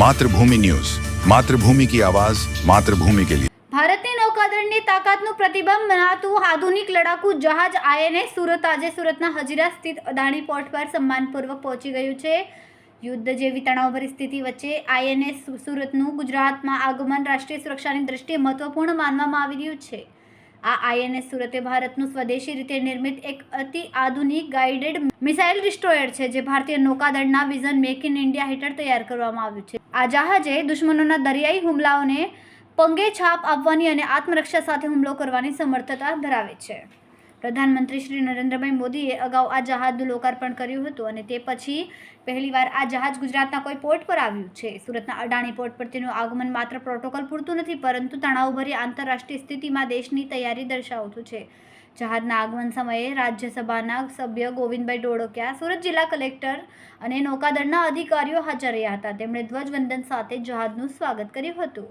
Mathrubhumi news. Mathrubhumi કી આવાજ, માતૃભૂમિ કે लिए ભારતીય નૌકાદળની તાકાતનું પ્રતિબંધ મનાતું આધુનિક લડાકુ જહાજ આઈએનએસ સુરત આજે સુરતના હજીરા સ્થિત અદાણી પોર્ટ પર સન્માનપૂર્વક પહોંચી ગયું છે. યુદ્ધ જેવી તણાવભરી સ્થિતિ વચ્ચે આઈએનએસ સુરતનું ગુજરાતમાં આગમન રાષ્ટ્રીય સુરક્ષાની દ્રષ્ટિએ મહત્વપૂર્ણ માનવામાં આવી રહ્યું છે. આ આઈએનએસ સુરતે ભારતનું સ્વદેશી રીતે નિર્મિત એક અતિ આધુનિક ગાઇડેડ મિસાઇલ ડિસ્ટ્રોયર છે, જે ભારતીય નૌકાદળના વિઝન મેક ઇન ઇન્ડિયા હેઠળ તૈયાર કરવામાં આવ્યું છે. આ જહાજે દુશ્મનોના દરિયાઈ હુમલાઓને પંગે છાપ આપવાની અને આત્મરક્ષા સાથે હુમલો કરવાની સમર્થતા ધરાવે છે. પ્રધાનમંત્રી શ્રી નરેન્દ્રભાઈ મોદીએ અગાઉ આ જહાજનું લોકાર્પણ કર્યું હતું અને તે પછી પહેલીવાર આ જહાજ ગુજરાતના કોઈ પોર્ટ પર આવ્યું છે. સુરતના અડાણી પોર્ટ પર તેનું આગમન માત્ર પ્રોટોકોલ પૂરતું નથી, પરંતુ તણાવભરી આંતરરાષ્ટ્રીય સ્થિતિમાં દેશની તૈયારી દર્શાવતું છે. જહાજના આગમન સમયે રાજ્યસભાના સભ્ય ગોવિંદભાઈ ડોડકિયા સુરત જિલ્લા કલેક્ટર અને નૌકાદળના અધિકારીઓ હાજર રહ્યા હતા. તેમણે ધ્વજવંદન સાથે જહાજનું સ્વાગત કર્યું હતું.